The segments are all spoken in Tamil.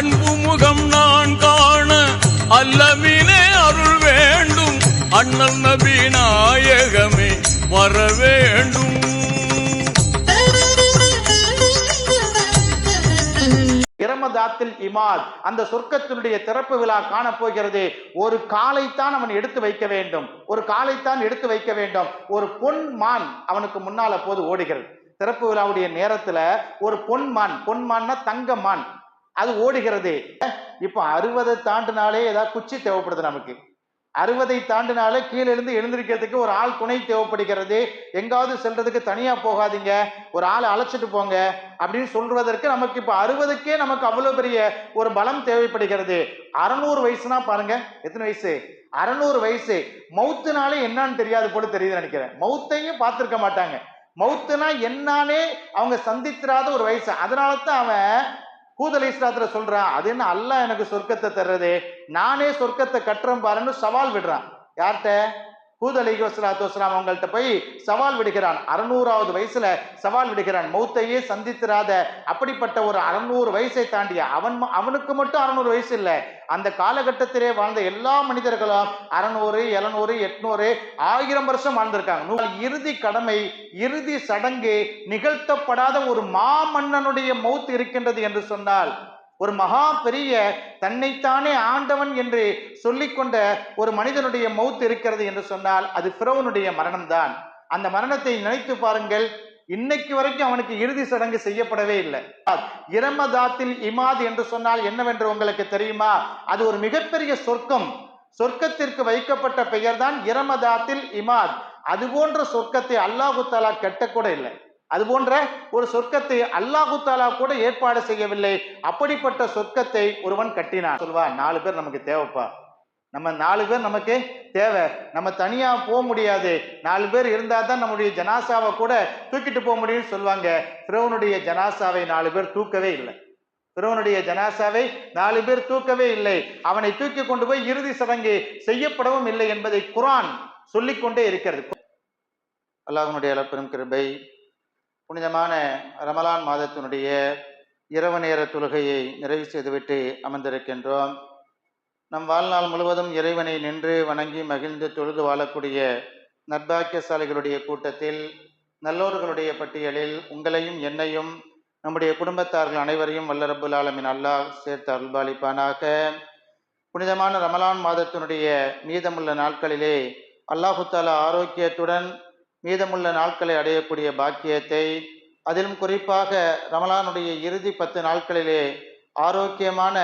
அன்பு முகம் நான் காண அல்லமினே அருள் வேண்டும். அண்ணல் நபி நாயகமே வர வேண்டும். இரமதாத்தில் இமாத் அந்த சொர்க்கத்தினுடைய திறப்பு விழா காணப்போகிறது. ஒரு காலைத்தான் அவன் எடுத்து வைக்க வேண்டும். ஒரு காலைத்தான் எடுத்து வைக்க வேண்டும். ஒரு பொன் மான் அவனுக்கு முன்னால் அப்போது ஓடுகிறது. திறப்பு விழாவுடைய நேரத்துல ஒரு பொன் மான் பொன் மான்னா தங்க மான். அது ஓடுகிறது. இப்போ அறுபதை தாண்டினாலே ஏதாவது குச்சி தேவைப்படுது நமக்கு. அறுபதை தாண்டினாலே கீழே இருந்து எழுந்திருக்கிறதுக்கு ஒரு ஆள் துணை தேவைப்படுகிறது. எங்காவது செல்றதுக்கு தனியா போகாதீங்க. ஒரு ஆளை அழைச்சிட்டு போங்க அப்படின்னு சொல்வதற்கு நமக்கு இப்போ அறுபதுக்கே நமக்கு அவ்வளவு பெரிய ஒரு பலம் தேவைப்படுகிறது. அறநூறு வயசுனா பாருங்க. எத்தனை வயசு? அறநூறு வயசு. மவுத்துனாலே என்னன்னு தெரியாது போல தெரியுது நினைக்கிறேன். மவுத்தையும் பார்த்துருக்க மாட்டாங்க. மவுத்துனா என்னானே அவங்க சந்தித்திராத ஒரு வயசு. அதனால தான் அவன் கூதல் இஸ்லாத்துல சொல்றான் அது என்ன அல்லாஹ் எனக்கு சொர்க்கத்தை தர்றது? நானே சொர்க்கத்தை கட்டுறேன் பாருன்னு சவால் விடுறான். யார்கிட்ட? ஹூத் அலி வசலாத்து வஸ்லாம் அவங்கள்ட்ட போய் சவால் விடுகிறான். அறுநூறாவது வயசுல சவால் விடுகிறான். மௌத்தையே சந்தித்திராத அப்படிப்பட்ட ஒரு அறுநூறு வயசை தாண்டிய அவன் அவனுக்கு மட்டும் அறுநூறு வயசு இல்லை. அந்த காலகட்டத்திலே வாழ்ந்த எல்லா மனிதர்களும் அறநூறு எழுநூறு எட்நூறு ஆயிரம் வருஷம் வாழ்ந்திருக்காங்க. இறுதி கடமை இறுதி சடங்கு நிகழ்த்தப்படாத ஒரு மாமன்னனுடைய மௌத் இருக்கின்றது என்று சொன்னால் ஒரு மகா பெரிய தன்னைத்தானே ஆண்டவன் என்று சொல்லிக்கொண்ட ஒரு மனிதனுடைய மௌத் இருக்கிறது என்று சொன்னால் அது பிறவனுடைய மரணம்தான். அந்த மரணத்தை நினைத்து பாருங்கள் இன்னைக்கு வரைக்கும் அவனுக்கு இறுதி சடங்கு செய்யப்படவே இல்லை. இரமதாத்தில் இமாத் என்று சொன்னால் என்னவென்று உங்களுக்கு தெரியுமா? அது ஒரு மிகப்பெரிய சொர்க்கம். சொர்க்கத்திற்கு வைக்கப்பட்ட பெயர்தான் இரமதாத்தில் இமாத். அது போன்ற சொர்க்கத்தை அல்லாஹு தாலா கெட்டக்கூட இல்லை. அது போன்ற ஒரு சொர்க்கத்தை அல்லாஹு தாலா கூட ஏற்பாடு செய்யவில்லை. அப்படிப்பட்ட சொர்க்கத்தை ஒருவன் கட்டினான். சொல்வா நாலு பேர் நமக்கு தேவைப்பா. நம்ம நாலு பேர் நமக்கு தேவை. நம்ம தனியாக போக முடியாது. நாலு பேர் இருந்தால் தான் நம்முடைய ஜனாசாவை கூட தூக்கிட்டு போக முடியும்னு சொல்லுவாங்க பிறவனுடைய ஜனாசாவை நாலு பேர் தூக்கவே இல்லை. பிறவனுடைய ஜனாசாவை நாலு பேர் தூக்கவே இல்லை. அவனை தூக்கி கொண்டு போய் இறுதி சடங்கு செய்யப்படவும் இல்லை என்பதை குரான் சொல்லிக்கொண்டே இருக்கிறது. அல்லாஹனுடைய அளப்பெரும் கிருபை. புனிதமான ரமலான் மாதத்தினுடைய இரவு நேர தொழுகையை நிறைவு செய்துவிட்டு அமர்ந்திருக்கின்றோம். நம் வாழ்நாள் முழுவதும் இறைவனை நின்று வணங்கி மகிழ்ந்து தொழுது வாழக்கூடிய நற்பாக்கியசாலைகளுடைய கூட்டத்தில் நல்லோர்களுடைய பட்டியலில் உங்களையும் என்னையும் நம்முடைய குடும்பத்தார்கள் அனைவரையும் வல்லரபுல் ஆலமின் அல்லாஹ் சேர்த்து அருள்பாலிப்பானாக. புனிதமான ரமலான் மாதத்தினுடைய மீதமுள்ள நாட்களிலே அல்லாஹுத்தாலா ஆரோக்கியத்துடன் மீதமுள்ள நாட்களை அடையக்கூடிய பாக்கியத்தை அதிலும் குறிப்பாக ரமலானுடைய இறுதி பத்து நாட்களிலே ஆரோக்கியமான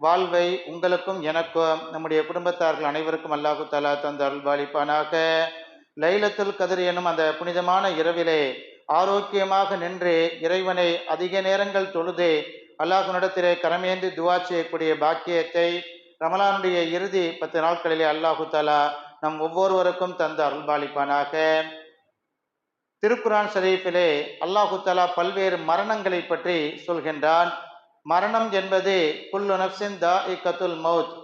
வாழ்வை உங்களுக்கும் எனக்கும் நம்முடைய குடும்பத்தார்கள் அனைவருக்கும் அல்லாஹு தாலா தந்து அருள்பாலிப்பானாக லைலத்துல் கதிர் எனும் அந்த புனிதமான இரவிலே ஆரோக்கியமாக நின்று இறைவனை அதிக நேரங்கள் தொழுது அல்லாஹுனிடத்திலே கரமேந்தி துவா செய்யக்கூடிய பாக்கியத்தை ரமலானுடைய இறுதி பத்து நாட்களிலே அல்லாஹு தாலா நம் ஒவ்வொருவருக்கும் தந்து அருள்பாலிப்பானாக திருக்குரான் ஷரீஃபிலே அல்லாஹு தலா பல்வேறு மரணங்களை பற்றி சொல்கின்றான். மரணம் என்பது குல்லு நப்சின் தா இக்கத்துல் மவுத்.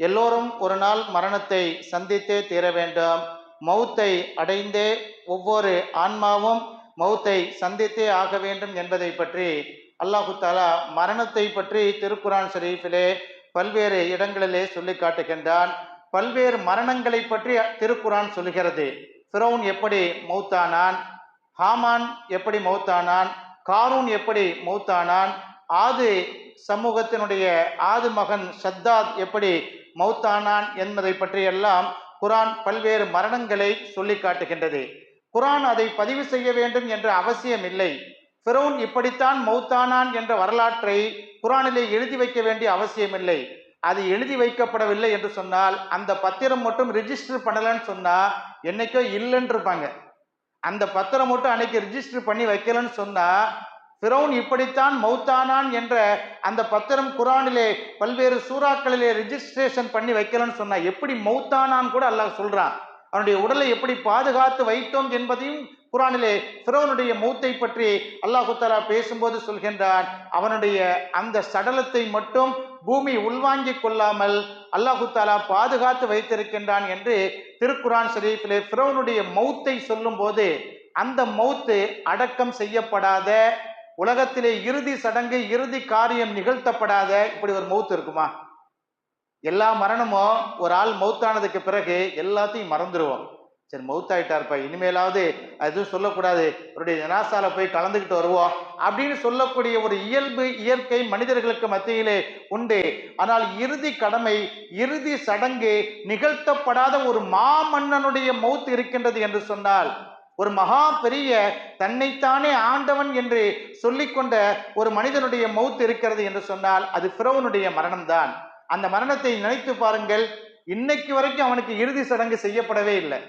எல்லோரும் ஒரு நாள் மரணத்தை சந்தித்தே தீர வேண்டும். மௌத்தை அடைந்தே ஒவ்வொரு ஆன்மாவும் மௌத்தை சந்தித்தே ஆக வேண்டும் என்பதை பற்றி அல்லாஹு தாலா மரணத்தை பற்றி திருக்குரான் ஷரீஃபிலே பல்வேறு இடங்களிலே சொல்லி காட்டுகின்றான். பல்வேறு மரணங்களை பற்றி திருக்குரான் சொல்கிறது ஃபிரௌன் எப்படி மௌத்தானான் ஹாமான் எப்படி மௌத்தானான்? காரூன் எப்படி மௌத்தானான்? ஆது சமூகத்தினுடைய ஆது மகன் சத்தாத் எப்படி மௌத்தானான் என்பதை பற்றியெல்லாம் குரான் பல்வேறு மரணங்களை சொல்லி காட்டுகின்றது. குரான் அதை பதிவு செய்ய வேண்டும் என்ற அவசியம் இல்லை. ஃபிரௌன் இப்படித்தான் மௌத்தானான் என்ற வரலாற்றை குரானிலே எழுதி வைக்க வேண்டிய அவசியமில்லை அது எழுதி வைக்கப்படவில்லை என்று சொன்னால் அந்த பத்திரம் மட்டும் ரிஜிஸ்டர் பண்ணலன்னு சொன்னால் என்னைக்கோ இல்லைன்னு இருப்பாங்க அந்த பத்திரம் மட்டும் அன்னைக்கு ரிஜிஸ்டர் பண்ணி வைக்கலன்னு சொன்னா ஃபிரௌன் இப்படித்தான் மௌத்தானான் என்ற அந்த பத்திரம் குரானிலே பல்வேறு சூறாக்களிலே ரிஜிஸ்ட்ரேஷன் பண்ணி வைக்கலன்னு சொன்னா எப்படி மௌத்தானான் கூட அல்லாஹ் சொல்றான். அவனுடைய உடலை எப்படி பாதுகாத்து வைத்தோம் என்பதையும் குரானிலே ஃபிரோனுடைய மூத்தை பற்றி அல்லாஹு பேசும்போது சொல்கின்றான். அவனுடைய அந்த சடலத்தை மட்டும் பூமி உள்வாங்கிக் கொள்ளாமல் அல்லாஹு தாலா பாதுகாத்து வைத்திருக்கின்றான் என்று திருக்குரான் ஷரீஃபிலே ஃபிரௌனுடைய மௌத்தை சொல்லும்போது அந்த மௌத்து அடக்கம் செய்யப்படாத உலகத்திலே இறுதி சடங்கு இறுதி காரியம் நிகழ்த்தப்படாத இப்படி ஒரு மௌத்து இருக்குமா? எல்லா மரணமும் ஒரு ஆள் மௌத்தானதுக்கு பிறகு எல்லாத்தையும் மறந்துடுவோம் சரி மௌத்தாயிட்டார்ப்பா இனிமேலாவது எதுவும் சொல்லக்கூடாது. அவருடைய ஜனாசால போய் கலந்துக்கிட்டு வருவோம் அப்படின்னு சொல்லக்கூடிய ஒரு இயல்பு இயற்கை மனிதர்களுக்கு மத்தியிலே உண்டு. ஆனால் இறுதி கடமை இறுதி சடங்கு நிகழ்த்தப்படாத ஒரு மாமன்னனுடைய மௌத்து இருக்கின்றது என்று சொன்னால் ஒரு மகா பெரிய தன்னைத்தானே ஆண்டவன் என்று சொல்லிக்கொண்ட ஒரு மனிதனுடைய மௌத் இருக்கிறது என்று சொன்னால் அது பிறவனுடைய மரணம்தான். அந்த மரணத்தை நினைத்து பாருங்கள் இன்னைக்கு வரைக்கும் அவனுக்கு இறுதி சடங்கு செய்யப்படவே இல்லை.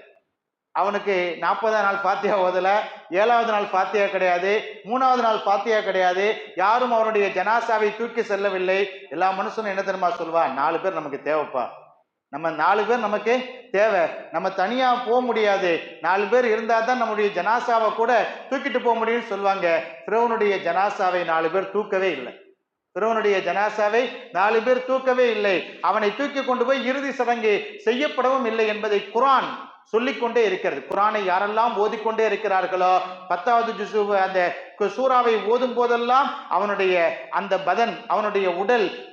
அவனுக்கு நாற்பதாம் நாள் பாத்தியா ஓதல ஏழாவது நாள் பாத்தியா கிடையாது மூணாவது நாள் பாத்தியா கிடையாது யாரும் அவனுடைய ஜனாசாவை தூக்கி செல்லவில்லை. எல்லா மனுஷனும் என்ன தெரியுமா சொல்வா நாலு பேர் நமக்கு தேவைப்பா. நம்ம நாலு பேர் நமக்கு தேவை. நம்ம தனியாக போக முடியாது. நாலு பேர் இருந்தால் தான் நம்முடைய ஜனாசாவை கூட தூக்கிட்டு போக முடியும்னு சொல்லுவாங்க. பிறவனுடைய ஜனாசாவை நாலு பேர் தூக்கவே இல்லை. பிறவனுடைய ஜனாசாவை நாலு பேர் தூக்கவே இல்லை. அவனை தூக்கி கொண்டு போய் இறுதி சடங்கு செய்யப்படவும் இல்லை என்பதை குரான் சொல்லிக்கொண்டே இருக்கிறது. குரானை யாரெல்லாம் ஓதிக்கொண்டே இருக்கிறார்களோ பத்தாவது ஜுசு அந்த கு- சூறாவை ஓதும் போதெல்லாம் அவனுடைய அந்த பதன் அவனுடைய உடல்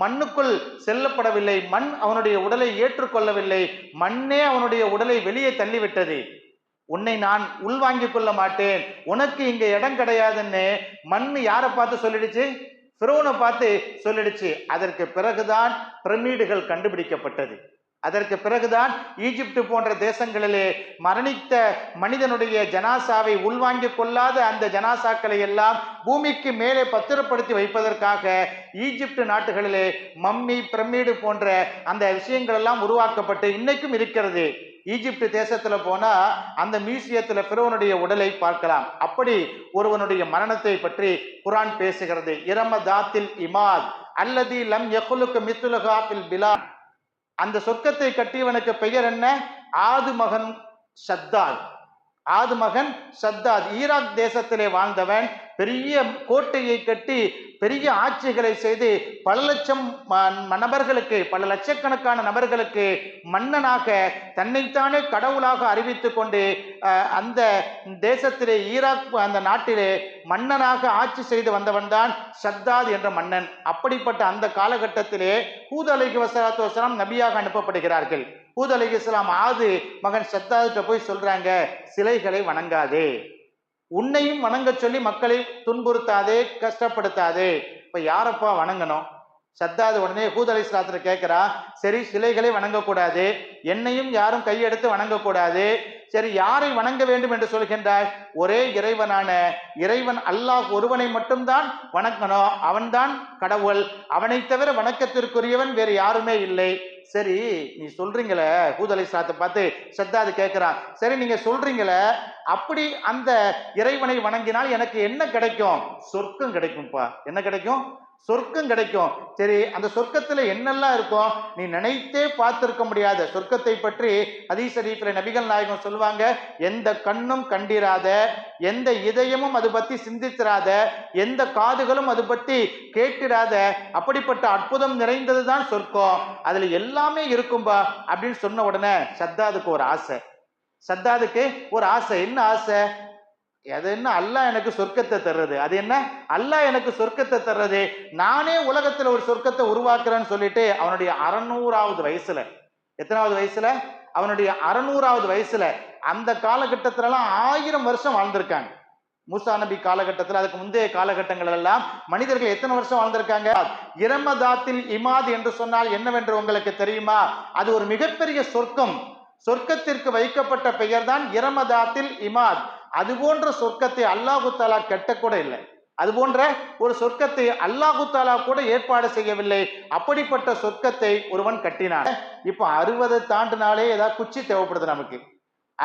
மண்ணுக்குள் செல்லப்படவில்லை. மண் அவனுடைய உடலை ஏற்றுக்கொள்ளவில்லை. மண்ணே அவனுடைய உடலை வெளியே தள்ளிவிட்டது. உன்னை நான் உள்வாங்கிக் கொள்ள மாட்டேன். உனக்கு இங்க இடம் கிடையாதுன்னு மண் யாரை பார்த்து சொல்லிடுச்சு? பிறவனை பார்த்து சொல்லிடுச்சு. அதற்கு பிறகுதான் பிரமிடுகள் கண்டுபிடிக்கப்பட்டது. அதற்கு பிறகுதான் ஈஜிப்து போன்ற தேசங்களிலே மரணித்த மனிதனுடைய ஜனாசாவை உள்வாங்கிக் கொள்ளாத அந்த ஜனாசாக்களை எல்லாம் பூமிக்கு மேலே பத்திரப்படுத்தி வைப்பதற்காக ஈஜிப்ட் நாட்டுகளிலே மம்மி பிரமிடு போன்ற அந்த விஷயங்கள் எல்லாம் உருவாக்கப்பட்டு இன்னைக்கும் இருக்கிறது. ஈஜிப்ட் தேசத்துல போனா அந்த மியூசியத்துல பிறவனுடைய உடலை பார்க்கலாம். அப்படி ஒருவனுடைய மரணத்தை பற்றி குரான் பேசுகிறது. இரம தாத்தில் இமாத் அல்லது லம் யகுலுக்கு மித்துலகா பிலான் அந்த சொர்க்கத்தை கட்டியவனுக்கு பெயர் என்ன? ஆது மகன் சத்தாத் ஆது மகன் சத்தாத். ஈராக் தேசத்திலே வாழ்ந்தவன் பெரிய கோட்டையை கட்டி பெரிய ஆட்சிகளை செய்து பல லட்சம் ம- நபர்களுக்கு பல லட்சக்கணக்கான நபர்களுக்கு மன்னனாக தன்னைத்தானே கடவுளாக அறிவித்து கொண்டு அந்த தேசத்திலே ஈராக் அந்த நாட்டிலே மன்னனாக ஆட்சி செய்து வந்தவன்தான் சத்தாத் என்ற மன்னன். அப்படிப்பட்ட அந்த காலகட்டத்திலே ஹூத் அலைஹி வசலாத்து வசலாம் நபியாக அனுப்பப்படுகிறார்கள். ஹூத் அலி இஸ்லாம் ஆது மகன் சத்தாத்கிட்ட போய் சொல்றாங்க சிலைகளை வணங்காதே. உன்னையும் வணங்க சொல்லி மக்களை துன்புறுத்தாதே கஷ்டப்படுத்தாதே. இப்போ யாரப்பா வணங்கணும்? சத்தாது உடனே ஹூத் அலி இஸ்லாத்துல கேட்கிறா சரி சிலைகளை வணங்கக்கூடாது என்னையும் யாரும் கையெடுத்து வணங்கக்கூடாது சரி யாரை வணங்க வேண்டும் என்று சொல்கின்றாய்? ஒரே இறைவனான இறைவன் அல்லாஹ் ஒருவனை மட்டும்தான் வணங்கணும் அவன்தான் கடவுள் அவனை தவிர வணக்கத்திற்குரியவன் வேறு யாருமே இல்லை. சரி நீ சொல்றீங்களே? ஹூத் சாத்தை பார்த்து சத்தாது கேட்கிறான் சரி நீங்க சொல்றீங்களே அப்படி அந்த இறைவனை வணங்கினால் எனக்கு என்ன கிடைக்கும்? சொர்க்கம் கிடைக்கும்ப்பா. என்ன கிடைக்கும்? சொர்க்கம் கிடைக்கும். சரி அந்த சொர்க்கத்தில் என்னெல்லாம் இருக்கும் நீ நினைத்தே பார்த்துருக்க முடியாத. சொர்க்கத்தை பற்றி அதீசரீஃபில் நபிகள் நாயகம் சொல்லுவாங்க எந்த கண்ணும் கண்டிராத எந்த இதயமும் அது பற்றி சிந்திச்சிராத எந்த காதுகளும் அது பற்றி கேட்டிராத அப்படிப்பட்ட அற்புதம் நிறைந்தது தான் சொர்க்கம். அதில் எல்லாமே இருக்கும்பா அப்படின்னு சொன்ன உடனே சத்தாதுக்கு ஒரு ஆசை. சத்தாதுக்கு ஒரு ஆசை. என்ன ஆசை? அது என்ன? அல்லாஹ் எனக்கு சொர்க்கத்தை தர்றது. அது என்ன? அல்லாஹ் எனக்கு சொர்க்கத்தை தர்றது. நானே உலகத்தில் ஒரு சொர்க்கத்தை உருவாக்குறேன்னு சொல்லிட்டு அவனுடைய அறநூறாவது வயசுல எத்தனாவது வயசுல? அவனுடைய அறநூறாவது வயசுல அந்த காலகட்டத்திலலாம் ஆயிரம் வருஷம் வாழ்ந்திருக்காங்க. மூசா நபி காலகட்டத்தில் அதுக்கு முந்தைய காலகட்டங்கள் எல்லாம் மனிதர்கள் எத்தனை வருஷம் வாழ்ந்திருக்காங்க? இரமதாத்தில் இமாத் என்று சொன்னால் என்னவென்று உங்களுக்கு தெரியுமா? அது ஒரு மிகப்பெரிய சொர்க்கம். சொர்க்கத்திற்கு வைக்கப்பட்ட பெயர்தான் இரமதாத்தில் இமாத். அது போன்ற சொர்க்கத்தை அல்லாஹு தாலா கெட்ட கூட இல்லை. அது போன்ற ஒரு சொர்க்கத்தை அல்லாஹு தாலா கூட ஏற்பாடு செய்யவில்லை. அப்படிப்பட்ட சொர்க்கத்தை ஒருவன் கட்டினான். இப்போ அறுபது தாண்டினாலே ஏதாவது குச்சி தேவைப்படுது நமக்கு.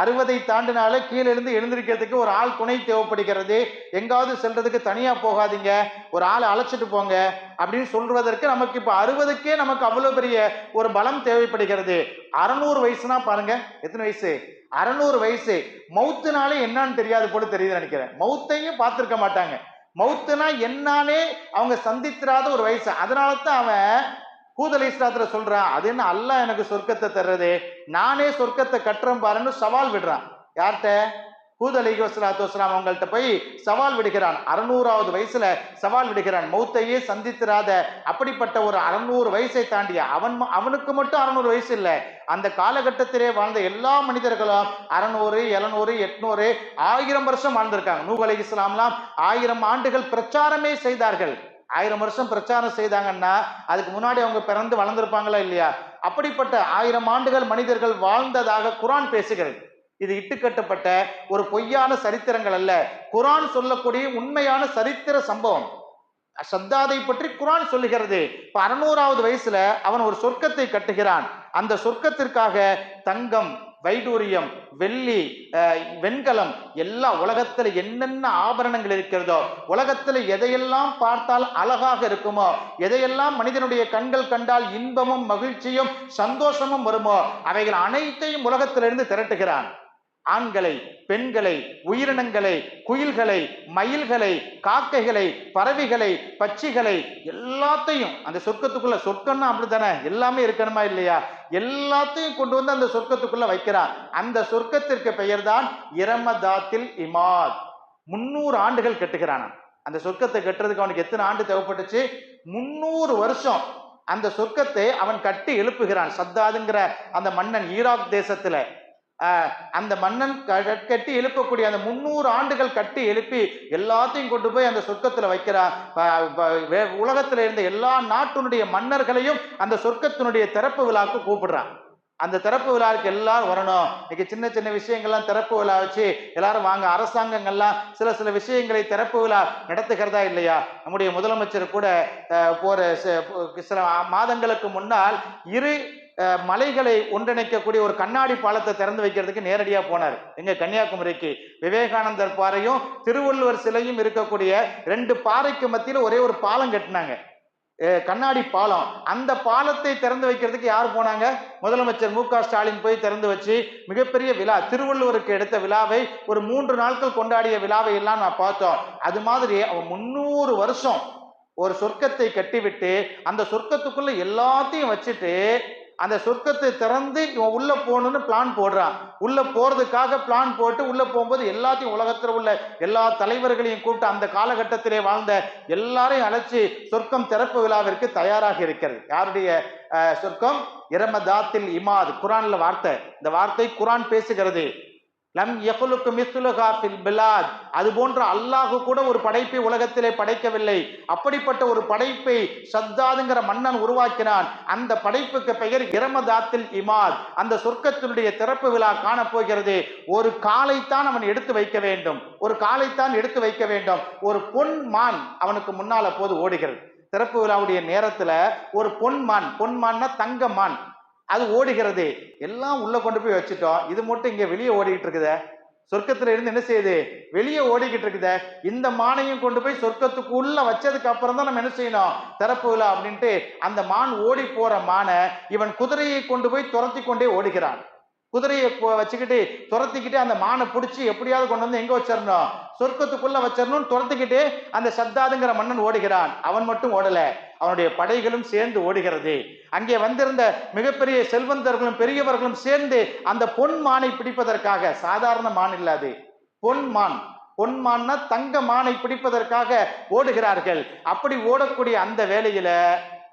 அறுபதை தாண்டினாலே கீழே இருந்து எழுந்திருக்கிறதுக்கு ஒரு ஆள் துணை தேவைப்படுகிறது. எங்காவது செல்றதுக்கு தனியா போகாதீங்க. ஒரு ஆளை அழைச்சிட்டு போங்க அப்படின்னு சொல்வதற்கு நமக்கு இப்போ அறுபதுக்கே நமக்கு அவ்வளவு பெரிய ஒரு பலம் தேவைப்படுகிறது. அறநூறு வயசுனா பாருங்க எத்தனை வயசு? அறநூறு வயசு. மவுத்துனாலே என்னன்னு தெரியாது போல தெரியுது நினைக்கிறேன். மவுத்தையும் பார்த்துருக்க மாட்டாங்க. மவுத்துனா என்னானே அவங்க சந்தித்திராத ஒரு வயசு. அதனால தான் அவன் கூதல் இஸ்லாத்துல சொல்றான் அது என்ன அல்லாஹ் எனக்கு சொர்க்கத்தை தர்றது? நானே சொர்க்கத்தை கட்டுறேன் பாருன்னு சவால் விடுறான். யார்கிட்ட? ஹூத் அலி வஸ்லாத்து வஸ்லாம் அவங்கள்ட்ட போய் சவால் விடுகிறான். அறுநூறாவது வயசுல சவால் விடுகிறான். மௌத்தையே சந்தித்திராத. அப்படிப்பட்ட ஒரு அறுநூறு வயசை தாண்டிய அவன் அவனுக்கு மட்டும் அறுநூறு வயசு இல்லை. அந்த காலகட்டத்திலே வாழ்ந்த எல்லா மனிதர்களும் அறநூறு எழுநூறு எட்நூறு ஆயிரம் வருஷம் வாழ்ந்திருக்காங்க. நூஹ் அலி இஸ்லாம்லாம் ஆயிரம் ஆண்டுகள் பிரச்சாரமே செய்தார்கள். ஆயிரம் வருஷம் பிரச்சாரம் செய்தாங்கன்னா அதுக்கு முன்னாடி அவங்க பிறந்து வளர்ந்துருப்பாங்களா இல்லையா? அப்படிப்பட்ட ஆயிரம் ஆண்டுகள் மனிதர்கள் வாழ்ந்ததாக குரான் பேசுகிறது. இது இட்டுக்கட்டப்பட்ட ஒரு பொய்யான சரித்திரங்கள் அல்ல. குரான் சொல்லக்கூடிய உண்மையான சரித்திர சம்பவம். சத்தாதை பற்றி குரான் சொல்லுகிறது. இப்ப அறுநூறாவது வயசுல அவன் ஒரு சொர்க்கத்தை கட்டுகிறான். அந்த சொர்க்கத்திற்காக தங்கம் வைடூரியம் வெள்ளி வெண்கலம் எல்லா உலகத்துல என்னென்ன ஆபரணங்கள் இருக்கிறதோ உலகத்துல எதையெல்லாம் பார்த்தால் அழகாக இருக்குமோ எதையெல்லாம் மனிதனுடைய கண்கள் கண்டால் இன்பமும் மகிழ்ச்சியும் சந்தோஷமும் வருமோ அவைகள் அனைத்தையும் உலகத்திலிருந்து திரட்டுகிறான். ஆண்களை பெண்களை உயிரினங்களை குயில்களை மயில்களை காக்கைகளை பறவைகளை பட்சிகளை எல்லாத்தையும் அந்த சொர்க்கத்துக்குள்ள சொர்க்கம்னா அப்படித்தானே? எல்லாமே இருக்கணுமா இல்லையா? எல்லாத்தையும் கொண்டு வந்து அந்த சொர்க்கத்துக்குள்ள வைக்கிறான் அந்த சொர்க்கத்திற்கு பெயர்தான் இரமதாத்தில் இமாத். முன்னூறு ஆண்டுகள் கட்டுகிறான் அந்த சொர்க்கத்தை கட்டுறதுக்கு அவனுக்கு எத்தனை ஆண்டு தேவைப்பட்டுச்சு? முன்னூறு வருஷம் அந்த சொர்க்கத்தை அவன் கட்டி எழுப்புகிறான். சத்தாதுங்கிற அந்த மன்னன் ஈராக் தேசத்துல. அந்த மன்னன் க- கட்டி எழுப்பக்கூடிய அந்த முன்னூறு ஆண்டுகள் கட்டி எழுப்பி எல்லாத்தையும் கொண்டு போய் அந்த சொர்க்கத்தில் வைக்கிறான். உலகத்தில் இருந்த எல்லா நாட்டினுடைய மன்னர்களையும் அந்த சொர்க்கத்தினுடைய திறப்பு விழாக்கு கூப்பிடுறான். அந்த திறப்பு விழாவுக்கு எல்லாரும் வரணும். இன்னைக்கு சின்ன சின்ன விஷயங்கள்லாம் திறப்பு விழா வச்சு எல்லாரும் வாங்க அரசாங்கங்கள்லாம் சில சில விஷயங்களை திறப்பு விழா நடத்துகிறதா இல்லையா? நம்முடைய முதலமைச்சர் கூட போற சில மாதங்களுக்கு முன்னால் இரு மலைகளை ஒன்றிணைக்கக்கூடிய ஒரு கண்ணாடி பாலத்தை திறந்து வைக்கிறதுக்கு நேரடியா போனார். எங்க கன்னியாகுமரிக்கு. விவேகானந்தர் பாறையும் திருவள்ளுவர் சிலையும் இருக்கக்கூடிய ரெண்டு பாறைக்கு மத்தியில ஒரே ஒரு பாலம் கட்டினாங்க. கண்ணாடி பாலம். அந்த பாலத்தை திறந்து வைக்கிறதுக்கு யார் போனாங்க? முதலமைச்சர் மு ஸ்டாலின் போய் திறந்து வச்சு மிகப்பெரிய விழா திருவள்ளுவருக்கு எடுத்த விழாவை ஒரு மூன்று நாட்கள் கொண்டாடிய விழாவை எல்லாம் நான் பார்த்தோம். அது மாதிரி அவன் முன்னூறு வருஷம் ஒரு சொர்க்கத்தை கட்டிவிட்டு அந்த சொர்க்கத்துக்குள்ள எல்லாத்தையும் வச்சுட்டு அந்த சொர்க்கத்தை திறந்து இவன் உள்ள போகணும்னு பிளான் போடுறான். உள்ள போறதுக்காக பிளான் போட்டு உள்ள போகும்போது எல்லாத்தையும் உலகத்துல உள்ள எல்லா தலைவர்களையும் கூப்பிட்டு அந்த காலகட்டத்திலே வாழ்ந்த எல்லாரையும் அழைச்சி சொர்க்கம் திறப்பு விழாவிற்கு தயாராக இருக்கிறது. யாருடைய சொர்க்கம்? இரமதாத்தில் இமாத். குரான்ல வார்த்தை. இந்த வார்த்தை குரான் பேசுகிறது. லம் எகுலுக்கு மிஸ்லுகாஃபில் பிலாத். அது போன்ற அல்லாஹு கூட ஒரு படைப்பை உலகத்திலே படைக்கவில்லை. அப்படிப்பட்ட ஒரு படைப்பை சத்தாதுங்கிற மன்னன் உருவாக்கினான். அந்த படைப்புக்கு பெயர் இரமதாத்தில் இமாத். அந்த சொர்க்கத்தினுடைய திறப்பு விழா காணப்போகிறது. ஒரு காலைத்தான் அவன் எடுத்து வைக்க வேண்டும். ஒரு காலைத்தான் எடுத்து வைக்க வேண்டும். ஒரு பொன் மான் அவனுக்கு முன்னால் அப்போது ஓடுகிறது. திறப்பு விழாவுடைய நேரத்தில் ஒரு பொன் மான். பொன் மான்னா தங்க மான். அது ஓடுகிறது. எல்லாம் உள்ள கொண்டு போய் வச்சுட்டோம். இது மட்டும் இங்க வெளியே ஓடிக்கிட்டு இருக்குதே. சொர்க்கத்துல இருந்து என்ன செய்யுது? வெளியே ஓடிக்கிட்டு இருக்குதே. இந்த மானையும் கொண்டு போய் சொர்க்கத்துக்குள்ள வச்சதுக்கு அப்புறம் தான் நம்ம என்ன செய்யணும்? திறப்பு விழா அப்படின்ட்டு அந்த மான் ஓடி போற மானை இவன் குதிரையை கொண்டு போய் துரத்தி கொண்டே ஓடுகிறான். குதிரையை வச்சுக்கிட்டு துரத்திக்கிட்டு அந்த மானை பிடிச்சி எப்படியாவது கொண்டு வந்து எங்க வச்சிடணும்? சொர்க்கத்துக்குள்ள வச்சிடணும்னு துரத்திக்கிட்டு அந்த சத்தாதுங்கிற மன்னன் ஓடுகிறான். அவன் மட்டும் ஓடல. அவனுடைய படைகளும் சேர்ந்து ஓடுகிறது. அங்கே வந்திருந்த மிகப்பெரிய செல்வந்தர்களும் பெரியவர்களும் சேர்ந்து அந்த பொன் மானை பிடிப்பதற்காக சாதாரண மான் இல்லாது பொன் மான். பொன் மான்னா தங்க மானை பிடிப்பதற்காக ஓடுகிறார்கள். அப்படி ஓடக்கூடிய அந்த வேளையில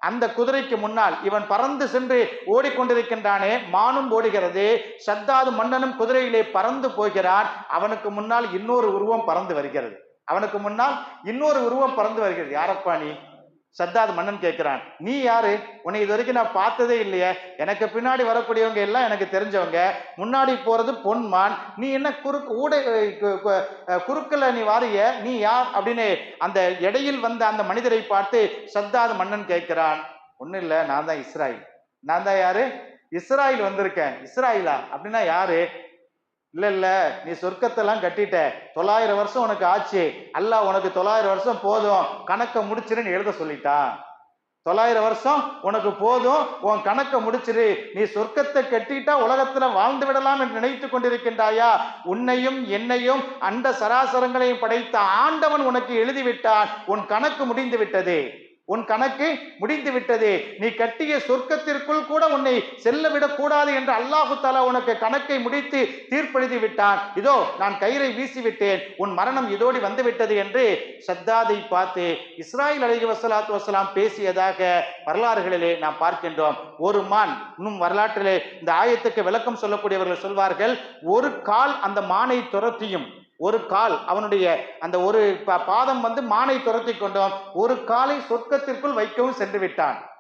அந்த குதிரைக்கு முன்னால் இவன் பறந்து சென்று ஓடிக்கொண்டிருக்கின்றானே மானும் ஓடுகிறது. சத்தாது மன்னனும் குதிரையிலே பறந்து போகிறான். அவனுக்கு முன்னால் இன்னொரு உருவம் பறந்து வருகிறது. அவனுக்கு முன்னால் இன்னொரு உருவம் பறந்து வருகிறது. யாரப்பா நீ? சத்தாது மன்னன் கேட்கிறான் நீ யாரு? உன்னை இது வரைக்கும் நான் பார்த்ததே இல்லையே. எனக்கு பின்னாடி வரக்கூடியவங்க எல்லாம் எனக்கு தெரிஞ்சவங்க. முன்னாடி போறது பொன்மான். நீ என்ன குறுக்கு ஊட கு- குறுக்கல நீ வாரிய? நீ யார்? அப்படின்னு அந்த இடையில் வந்த அந்த மனிதரை பார்த்து சத்தாது மன்னன் கேட்கிறான் ஒன்றும் இல்லை நான் தான் இஸ்ராயில். நான் தான் யாரு? இஸ்ராயில் வந்திருக்கேன். இஸ்ராயிலா? அப்படின்னா யாரு? இல்ல இல்ல நீ சொர்க்கத்தெல்லாம் கட்டிட்ட. தொள்ளாயிரம் வருஷம் உனக்கு ஆச்சு. அல்ல உனக்கு தொள்ளாயிரம் வருஷம் போதும். கணக்கை முடிச்சிருன்னு எழுத சொல்லிட்டான் தொள்ளாயிரம் வருஷம் உனக்கு போதும். உன் கணக்கை முடிச்சிரு. நீ சொர்க்கத்தை கட்டிட்டா உலகத்துல வாழ்ந்து விடலாம் என்று நினைத்து கொண்டிருக்கின்றாயா? உன்னையும் என்னையும் அண்ட சராசரங்களையும் படைத்த ஆண்டவன் உனக்கு எழுதிவிட்டான். உன் கணக்கு முடிந்து விட்டது. உன் கணக்கு முடிந்து விட்டது. நீ கட்டிய சொர்க்கத்திற்குள் கூட உன்னை செல்ல விடக்கூடாது என்று அல்லாஹு தாலா உனக்கு கணக்கை முடித்து தீர்ப்பெழுதி விட்டான். இதோ நான் கயிறை வீசிவிட்டேன். உன் மரணம் இதோடி வந்துவிட்டது என்று சத்தாதை பார்த்து இஸ்ராயில் அலைஹி வசலாத்து வசலாம் பேசியதாக வரலாறுகளிலே நாம் பார்க்கின்றோம். ஒரு மான் இன்னும் வரலாற்றிலே இந்த ஆயத்துக்கு விளக்கம் சொல்லக்கூடியவர்கள் சொல்வார்கள் ஒரு கால் அந்த மானை துரத்தியும் ஒரு கால் அவனுடைய அந்த ஒரு ப- பாதம் வந்து மானை துரத்தி கொண்டோம். ஒரு காலை சொர்க்கத்திற்குள் வைக்கவும் சென்று விட்டான்.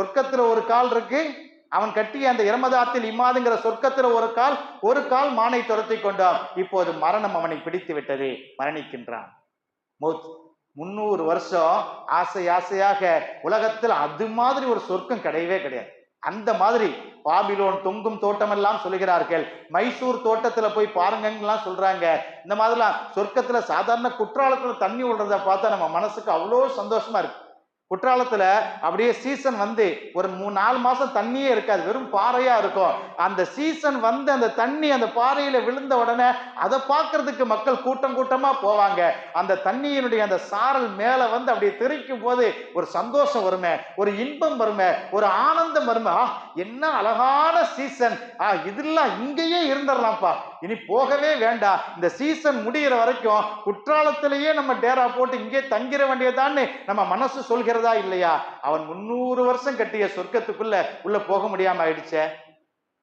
சொர்க்கத்துல ஒரு கால் இருக்கு அவன் கட்டிய அந்த இரமதாத்தில் இம்மாதுங்கிற சொர்க்கத்துல ஒரு கால் ஒரு கால் மானை துரத்தி கொண்டான். இப்போது மரணம் அவனை பிடித்து விட்டது மரணிக்கின்றான். மௌத் முன்னூறு வருஷம் ஆசை ஆசையாக உலகத்தில் அது மாதிரி ஒரு சொர்க்கம் கிடையவே கிடையாது. அந்த மாதிரி பாபிலோன் தொங்கும் தோட்டமெல்லாம் சொல்லுகிறார்கள் மைசூர் தோட்டத்துல போய் பாருங்கலாம் சொல்றாங்க. இந்த மாதிரிலாம் சொர்க்கத்துல சாதாரண குற்றாலத்துல தண்ணி விடுறத பார்த்தா நம்ம மனசுக்கு அவ்வளோ சந்தோஷமா இருக்கு. குற்றாலத்துல அப்படியே சீசன் வந்து ஒரு மூணு நாலு மாசம் தண்ணியே இருக்காது. வெறும் பாறையா இருக்கும். அந்த சீசன் வந்து அந்த தண்ணி அந்த பாறையில விழுந்த உடனே அதை பார்க்கறதுக்கு மக்கள் கூட்டம் கூட்டமா போவாங்க. அந்த தண்ணியினுடைய அந்த சாரல் மேல வந்து அப்படியே தெறிக்கும் போது ஒரு சந்தோஷம் வருமே ஒரு இன்பம் வருமே ஒரு ஆனந்தம் வருமே. ஆ என்ன அழகான சீசன் ஆ இதெல்லாம் இங்கேயே இருந்துடலாம்ப்பா. இனி போகவே வேண்டாம் இந்த சீசன் முடியிற வரைக்கும் குற்றாலத்திலேயே நம்ம டேரா போட்டு இங்கே தங்கிட வேண்டியதான்னு நம்ம மனசு சொல்கிறதா இல்லையா? அவன் முன்னூறு வருஷம் கட்டிய சொர்க்கத்துக்குள்ள உள்ள போக முடியாம ஆயிடுச்சே.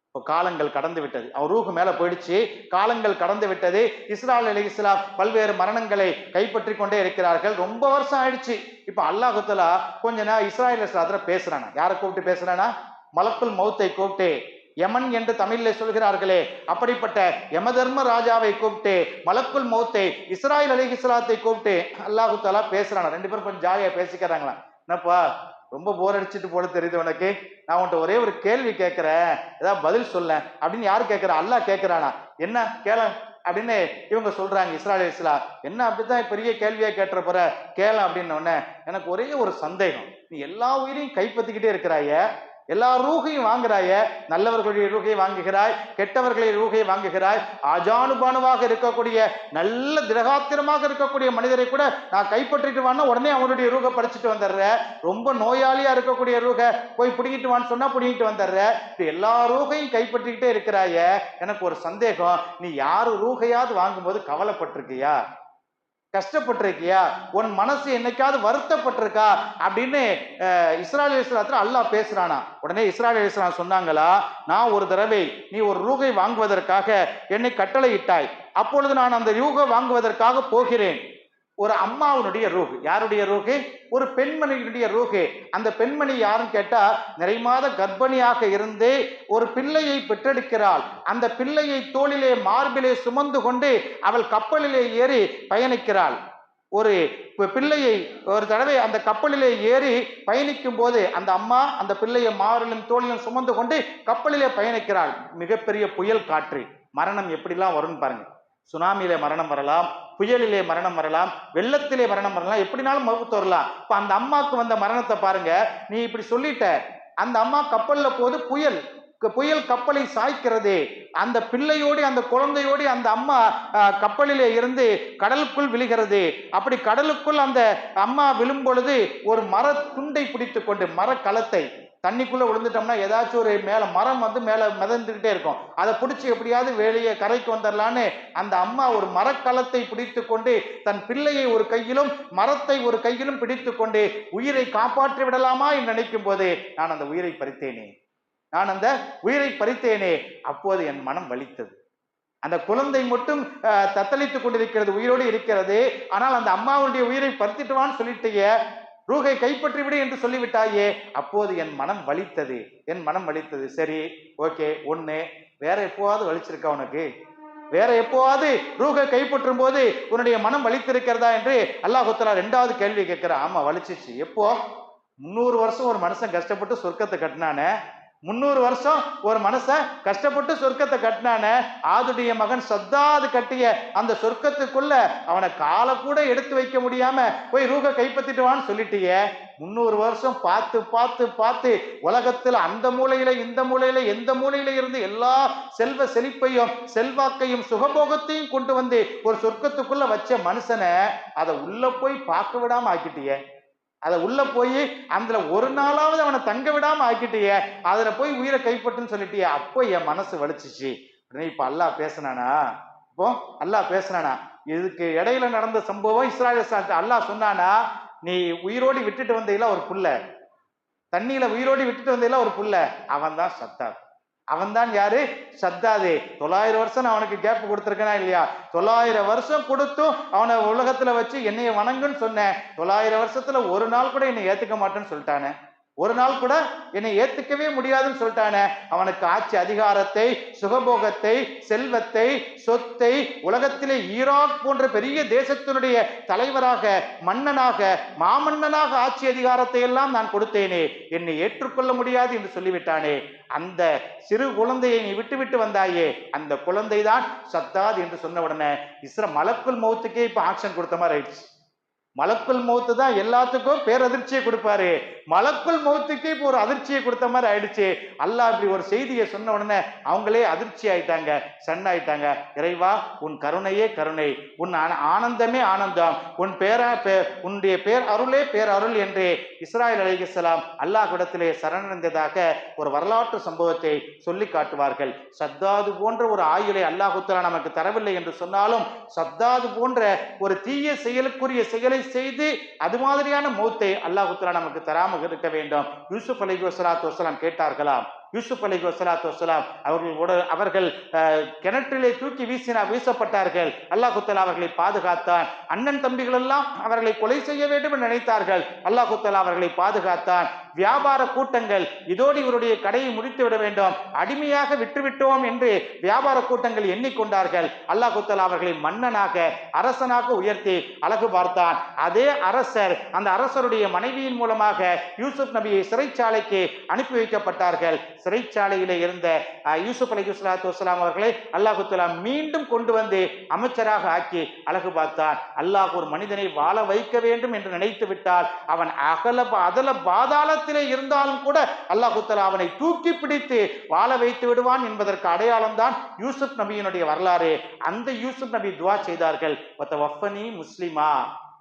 இப்போ காலங்கள் கடந்து விட்டது. அவன் ரூஹு மேல போயிடுச்சு. காலங்கள் கடந்து விட்டது. இஸ்ரால் அலி இஸ்லாம் பல்வேறு மரணங்களை கைப்பற்றி கொண்டே இருக்கிறார்கள். ரொம்ப வருஷம் ஆயிடுச்சு. இப்போ அல்லாஹுத்தலா கொஞ்ச நேரம் இஸ்ராயல் இஸ்லாத்துல பேசுறானா? யாரை கூப்பிட்டு பேசுறானா? மலக்குள் மௌத்தை கூப்பிட்டு யமன் என்று தமிழில் சொல்கிறார்களே. அப்படிப்பட்ட யமதர்ம ராஜாவை கூப்பிட்டு மலக்குள் மௌத்தை இஸ்ராயல் அலி இஸ்லாத்தை கூப்பிட்டு அல்லாஹு தாலா பேசுறாங்க ரெண்டு பேரும் கொஞ்சம் ஜாலியா பேசிக்கிறாங்களா? என்னப்பா ரொம்ப போர் அடிச்சுட்டு போல தெரியுது உனக்கு. நான் உன்கிட்ட ஒரே ஒரு கேள்வி கேட்கிறேன். ஏதாவது பதில் சொல்ல அப்படின்னு யார் கேட்கிறா? அல்லாஹ் கேட்கிறானா? என்ன? கேள. அப்படின்னு இவங்க சொல்றாங்க இஸ்ராயல் இஸ்லா என்ன அப்படித்தான் பெரிய கேள்வியா கேட்டுற போற? கேள அப்படின்னு உடனே எனக்கு ஒரே ஒரு சந்தேகம். நீ எல்லா உயிரையும் கைப்பற்றிக்கிட்டே இருக்கிறாய. எல்லா ரூகையும் வாங்குறாய நல்லவர்களுடைய ரூகையை வாங்குகிறாய் கெட்டவர்களுடைய ரூகையை வாங்குகிறாய் அஜானுபானுவாக இருக்கக்கூடிய நல்ல திரகாத்திரமாக இருக்கக்கூடிய மனிதரை கூட நான் கைப்பற்றிட்டு வான்னா உடனே அவனுடைய ரூகை படிச்சுட்டு வந்துடுற. ரொம்ப நோயாளியா இருக்கக்கூடிய ரூகை போய் பிடிங்கிட்டு வான்னு சொன்னா பிடிங்கிட்டு வந்துடுற. இப்படி எல்லா ரூகையும் கைப்பற்றிக்கிட்டே இருக்கிறாய எனக்கு ஒரு சந்தேகம். நீ யாரு ரூகையாவது வாங்கும்போது கவலைப்பட்டிருக்கியா? கஷ்டப்பட்டிருக்கியா? உன் மனசு என்னைக்காவது வருத்தப்பட்டிருக்கா? அப்படின்னு இஸ்ராயல் இஸ்லாத்துல அல்லாஹ் பேசுறானா? உடனே இஸ்ராயல் இஸ்லாம் சொன்னாங்களா? நான் ஒரு தடவை நீ ஒரு ரூகை வாங்குவதற்காக என்னை கட்டளையிட்டாய். அப்பொழுது நான் அந்த ரூகை வாங்குவதற்காக போகிறேன். ஒரு அம்மாவுடைய ரூகு யாருடைய ரூகு ஒரு பெண்மணியினுடைய ரூகு அந்த பெண்மணி யாருன்னு கேட்டா நிறைமாத கர்ப்பிணியாக இருந்து ஒரு பிள்ளையை பெற்றெடுக்கிறாள். அந்த பிள்ளையை தோளிலே மார்பிலே சுமந்து கொண்டு அவள் கப்பலிலே ஏறி பயணிக்கிறாள். ஒரு பிள்ளையை ஒரு தடவை அந்த கப்பலிலே ஏறி பயணிக்கும் போது அந்த அம்மா அந்த பிள்ளையை மாரிலும் தோளிலும் சுமந்து கொண்டு கப்பலிலே பயணிக்கிறாள். மிகப்பெரிய புயல் காற்று. மரணம் எப்படிலாம் வரும்னு பாருங்க. சுனாமியிலே மரணம் வரலாம் புயலிலே மரணம் வரலாம் வெள்ளத்திலே மரணம் வரலாம் எப்படினாலும் மகுத்து வரலாம். இப்ப அந்த அம்மாவுக்கு வந்த மரணத்தை பாருங்க. நீ இப்படி சொல்லிட்ட. அந்த அம்மா கப்பல்ல போது புயல் புயல் கப்பலை சாய்க்கிறது. அந்த பிள்ளையோடு அந்த குழந்தையோடு அந்த அம்மா கப்பலிலே இருந்து கடலுக்குள் விழுகிறது. அப்படி கடலுக்குள் அந்த அம்மா விழும் பொழுது ஒரு மர துண்டை பிடித்து கொண்டு மரக்கலத்தை தண்ணிக்குள்ளே விழுந்துட்டோம்னா ஏதாச்சும் ஒரு மேலே மரம் வந்து மேலே மிதந்துக்கிட்டே இருக்கும். அதை பிடிச்சி எப்படியாவது வெளியே கரைக்கு வந்துடலான்னு அந்த அம்மா ஒரு மரக்கலத்தை பிடித்து கொண்டு தன் பிள்ளையை ஒரு கையிலும் மரத்தை ஒரு கையிலும் பிடித்து கொண்டு உயிரை காப்பாற்றி விடலாமா என்று நினைக்கும் போது நான் அந்த உயிரை பறித்தேனே. நான் அந்த உயிரை பறித்தேனே. அப்போது என் மனம் வலித்தது. அந்த குழந்தை மட்டும் தத்தளித்துக் கொண்டிருக்கிறது உயிரோடு இருக்கிறது. ஆனால் அந்த அம்மாவுடைய உயிரை பறித்துட்டுவான்னு சொல்லிட்டீங்க ரூகை கைப்பற்றிவிடு என்று சொல்லிவிட்டாயே அப்போது என் மனம் வலித்தது. என் மனம் வலித்தது. சரி ஓகே ஒன்று வேற எப்போவாவது வலிச்சிருக்கா உனக்கு? வேற எப்போவாவது ரூகை கைப்பற்றும் போது உன்னுடைய மனம் வலித்திருக்கிறதா என்று அல்லாஹுத்தலா ரெண்டாவது கேள்வி கேட்கிறான். ஆமா வலிச்சிச்சு. எப்போ? முந்நூறு வருஷம் ஒரு மனுஷன் கஷ்டப்பட்டு சொர்க்கத்தை கட்டினானே. முந்நூறு வருஷம் ஒரு மனசை கஷ்டப்பட்டு சொர்க்கத்தை கட்டினான ஆதுடைய மகன் சத்தாது கட்டிய அந்த சொர்க்கத்துக்குள்ள அவனை காலை கூட எடுத்து வைக்க முடியாம போய் ரூக கைப்பற்றிட்டுவான்னு சொல்லிட்டியே. முந்நூறு வருஷம் பார்த்து பார்த்து பார்த்து உலகத்தில் அந்த மூலையில இந்த மூலையில எந்த மூலையில இருந்து எல்லா செல்வ செழிப்பையும் செல்வாக்கையும் சுகபோகத்தையும் கொண்டு வந்து ஒரு சொர்க்கத்துக்குள்ள வச்ச மனுஷனை அதை உள்ள போய் பார்க்க விடாம ஆக்கிட்டியே. அதை உள்ள போய் அதுல ஒரு நாளாவது அவனை தங்க விடாம ஆக்கிட்டியே அதுல போய் உயிரை கைப்பற்றுன்னு சொல்லிட்டியே அப்போ என் மனசு வலிச்சிச்சு. உடனே இப்ப அல்லாஹ் பேசினானா? இப்போ அல்லாஹ் பேசினானா? இதுக்கு இடையில நடந்த சம்பவம் இஸ்ராயல் அல்லாஹ் சொன்னானா நீ உயிரோடி விட்டுட்டு வந்தீங்களா ஒரு புள்ள. தண்ணியில உயிரோடி விட்டுட்டு வந்தீங்களா ஒரு புள்ள. அவன் தான் சத்தாத் அவன் தான் யாரு? சத்தாது. தொள்ளாயிரம் வருஷம் நான் அவனுக்கு கேப் கொடுத்துருக்கேனா இல்லையா? தொள்ளாயிரம் வருஷம் கொடுத்தும் அவனை உலகத்துல வச்சு என்னைய வணங்குன்னு சொன்னேன். தொள்ளாயிரம் வருஷத்துல ஒரு நாள் கூட என்னை ஏத்துக்க மாட்டேன்னு சொல்லிட்டானே. ஒரு நாள் கூட என்னை ஏத்துக்கவே முடியாதுன்னு சொல்லிட்டானே. அவனுக்கு ஆட்சி அதிகாரத்தை சுகபோகத்தை செல்வத்தை சொத்தை உலகத்திலே ஈராக் போன்ற பெரிய தேசத்தினுடைய தலைவராக மன்னனாக மாமன்னனாக ஆட்சி அதிகாரத்தை எல்லாம் நான் கொடுத்தேனே. என்னை ஏற்றுக்கொள்ள முடியாது என்று சொல்லிவிட்டானே. அந்த சிறு குழந்தையை நீ விட்டுவிட்டு வந்தாயே. அந்த குழந்தை தான் சத்தாது என்று சொன்ன உடனே இஸ்ர மலக்குள் மௌத்துக்கே இப்ப ஆக்ஷன் கொடுத்த மாதிரி ஆயிடுச்சு. மலக்குள் மௌத்து தான் எல்லாத்துக்கும் பேரதிர்ச்சியை கொடுப்பாரு. மலக்குள் மௌத்துக்கு இப்போ ஒரு அதிர்ச்சியை கொடுத்த மாதிரி ஆயிடுச்சு. அல்லாஹ் இப்படி ஒரு செய்தியை சொன்ன உடனே அவங்களே அதிர்ச்சி ஆயிட்டாங்க சன் ஆயிட்டாங்க. இறைவா உன் கருணையே கருணை. உன் ஆன- ஆனந்தமே ஆனந்தம். உன் பேரா பே- உன்னுடைய பேர் அருளே பேர் அருள் என்று இஸ்ராயல் அல்லாஹ் அல்லாஹ்விடத்திலே சரணடைந்ததாக ஒரு வரலாற்று சம்பவத்தை சொல்லி காட்டுவார்கள். சத்தாது போன்ற ஒரு ஆயுளை அல்லாஹுத்தலா நமக்கு தரவில்லை என்று சொன்னாலும் சத்தாது போன்ற ஒரு தீய செயலுக்குரிய செயலை செய்து அது மாதிரியான மௌத்தை அல்லாஹுத்தலா நமக்கு தராமல் இருக்க வேண்டும். யூசுப் அலி வசலாத்து வசலாம் கேட்டார்களாம். யூசுப் அலி வசலாத்து வசலாம் அவர்களோட அவர்கள் அஹ், கிணற்றிலே தூக்கி வீசினா வீசப்பட்டார்கள். அல்லாஹுத்தலா அவர்களை பாதுகாத்தான். அண்ணன் தம்பிகள் எல்லாம் அவர்களை கொலை செய்ய வேண்டும் என்று நினைத்தார்கள். அல்லாஹுத்தலா அவர்களை பாதுகாத்தான். வியாபார கூட்டங்கள். இதோடு இவருடைய கடையை முடித்து விட வேண்டும். அடிமையாக விட்டுவிட்டோம் என்று வியாபார கூட்டங்கள் எண்ணிக்கொண்டார்கள். அல்லாஹுத்தலா அவர்களை மன்னனாக அரசனாக உயர்த்தி அழகு பார்த்தான். அதே அரசர் அந்த அரசருடைய மனைவியின் மூலமாக யூசுப் நபியை சிறைச்சாலைக்கு அனுப்பி வைக்கப்பட்டார்கள். சிறைச்சாலையில் இருந்த யூசுப் அலி சலாத்து வஸ்லாம் அவர்களை அல்லாஹுத்தலா மீண்டும் கொண்டு வந்து அமைச்சராக ஆக்கி அழகு பார்த்தான். அல்லாஹ் ஒரு மனிதனை வாழ வைக்க வேண்டும் என்று நினைத்து விட்டால் அவன் அகல அதல பாதாளத்திலே இருந்தாலும் கூட அல்லாஹுத்தலா அவனை தூக்கி பிடித்து வாழ வைத்து விடுவான் என்பதற்கு அடையாளம் தான் யூசுப் நபியினுடைய வரலாறு. அந்த யூசுப் நபி துவா செய்தார்கள். முஸ்லிமா.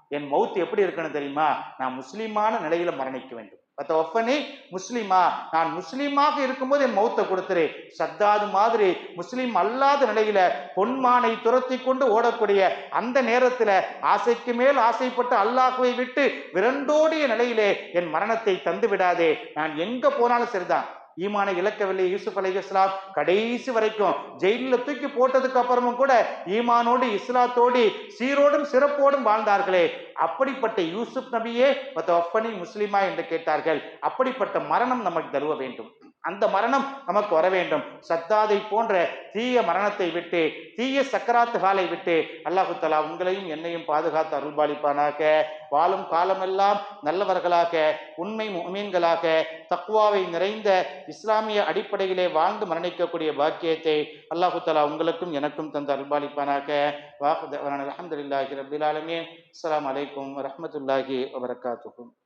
என் மவுத் எப்படி இருக்கணும் தெரியுமா? நான் முஸ்லிமான நிலையில மரணிக்க வேண்டும். பத்த ஒப்பனே முஸ்லீமா நான் முஸ்லீமாக இருக்கும்போது என் மௌத்தை கொடுத்துரு சத்தாது மாதிரி முஸ்லீம் அல்லாத நிலையில பொன்மானை துரத்தி கொண்டு ஓடக்கூடிய அந்த நேரத்துல ஆசைக்கு மேல் ஆசைப்பட்டு அல்லாஹுவை விட்டு விரண்டோடிய நிலையிலே என் மரணத்தை தந்து விடாதே நான் எங்க போனாலும் சரிதான். ஈமானை இழக்கவில்லை. யூசுப் அலி இஸ்லாம் கடைசி வரைக்கும் ஜெயிலில் தூக்கி போட்டதுக்கு அப்புறமும் கூட ஈமானோடு இஸ்லாத்தோடு சீரோடும் சிறப்போடும் வாழ்ந்தார்களே. அப்படிப்பட்ட யூசுப் நபியே முஸ்லிமா என்று கேட்டார்கள். அப்படிப்பட்ட மரணம் நமக்கு தருவ வேண்டும். அந்த மரணம் நமக்கு வர வேண்டும். சத்தாதை போன்ற தீய மரணத்தை விட்டு தீய சக்கராத்து காலை விட்டு அல்லாஹு தலா உங்களையும் என்னையும் பாதுகாத்து அருள்பாலிப்பானாக. வாழும் காலமெல்லாம் நல்லவர்களாக உண்மை மீன்களாக தக்குவாவை நிறைந்த இஸ்லாமிய அடிப்படையிலே வாழ்ந்து மரணிக்கக்கூடிய பாக்கியத்தை அல்லாஹு தலா உங்களுக்கும் எனக்கும் தந்து அருள்பாலிப்பானாக. வாஹு அலமதுல்லாஹி ரபில் அஸ்லாம் வலைக்கம் வரமத்துல்லாஹி வரஹ்மத்துல்லாஹி